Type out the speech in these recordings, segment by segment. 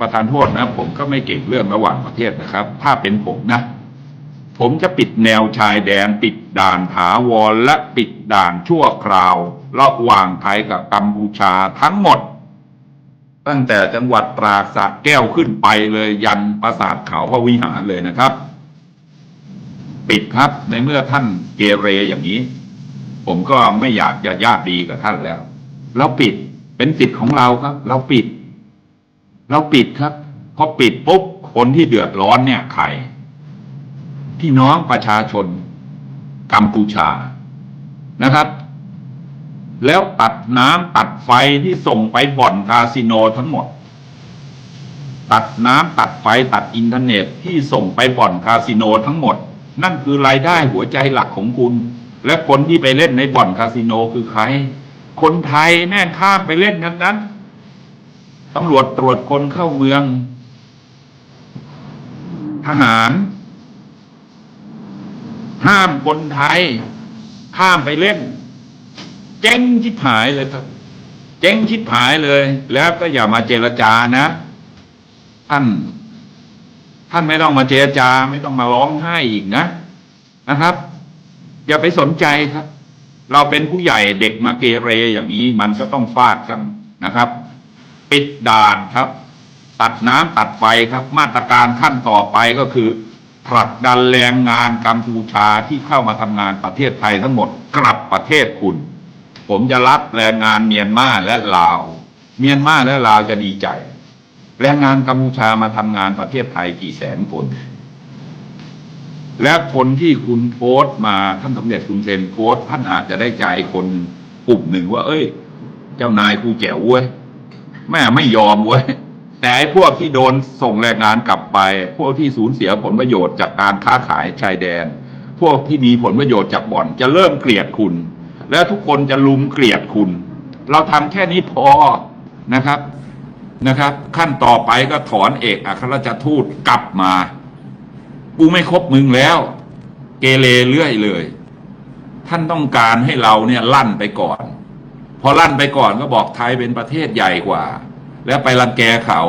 ประธานโทษนะ ผมก็ไม่เก่งเรื่องระหว่างประเทศนะครับ ถ้าเป็นผมนะ ผมจะปิดแนวชายแดน ปิดด่านถาวรและปิดด่านชั่วคราวระหว่างไทยกับกัมพูชาทั้งหมด ตั้งแต่จังหวัดตราสระแก้วขึ้นไปเลยยันปราสาทเขาพระวิหารเลยนะครับ ปิดครับในเมื่อท่านเกเรอย่างนี้ ผมก็ไม่อยากจะญาติดีกับท่านแล้ว เราปิดเป็นสิทธิ์ของเราครับ เราปิด เราปิดครับพอปิดปุ๊บคนที่เดือดร้อนเนี่ยใครพี่น้องประชาชนกัมพูชานะครับ แล้วตัดน้ำตัดไฟที่ส่งไปบ่อนคาสิโนทั้งหมด ตัดน้ำตัดไฟตัดอินเทอร์เน็ตที่ส่งไปบ่อนคาสิโนทั้งหมด นั่นคือรายได้หัวใจหลักของคุณ และคนที่ไปเล่นในบ่อนคาสิโนคือใคร คนไทยแม่ข้ามไปเล่นกันนั้น ตำรวจตรวจคนเข้าเมือง ทหาร ห้ามคนไทย ข้ามไปเล่น เจ๊งชิบหายเลยครับ เจ๊งชิบหายเลย แล้วก็อย่ามาเจรจานะท่านท่านไม่ต้องมาเจรจา ไม่ต้องมาร้องไห้อีกนะนะครับ อย่าไปสนใจครับ เราเป็นผู้ใหญ่เด็กมาเกเรอย่างนี้ มันก็ต้องฟาดกันนะครับ ปิดด่านครับ ตัดน้ำตัดไฟครับ มาตรการขั้นต่อไปก็คือผลักดันแรงงานกัมพูชาที่เข้ามาทำงานประเทศไทยทั้งหมดกลับประเทศคุณ ผมจะรับแรงงานเมียนมาและลาว เมียนมาและลาวจะดีใจ แรงงานกัมพูชามาทำงานประเทศไทยกี่แสนคน และคนที่คุณโพสต์มาท่านสมเด็จคุณเซนโพสต์ท่านอาจจะได้ใจคนกลุ่มหนึ่งว่า เอ้ย เจ้านายกูแจ๋วเว้ย แม่ไม่ยอมเว้ยแต่ไอ้พวกที่โดนส่งแรงงานกลับไป พวกที่สูญเสียผลประโยชน์จากการค้าขายชายแดน พวกที่มีผลประโยชน์จากบ่อนจะเริ่มเกลียดคุณ และทุกคนจะลุมเกลียดคุณ เราทำแค่นี้พอนะครับนะครับ ขั้นต่อไปก็ถอนเอกอัครราชทูตกลับมากูไม่คบมึงแล้ว เกเรเรื่อยเลย ท่านต้องการให้เราเนี่ยลั่นไปก่อน พอลั่นไปก่อนก็บอกไทยเป็นประเทศใหญ่กว่า แล้วไปรังแกเขา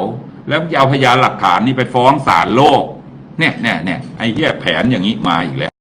แล้วจะเอาพยานหลักฐานนี่ไปฟ้องศาลโลก เนี่ยเนี่ยเนี่ยไอ้เหี้ยแผนอย่างนี้มาอีกแล้ว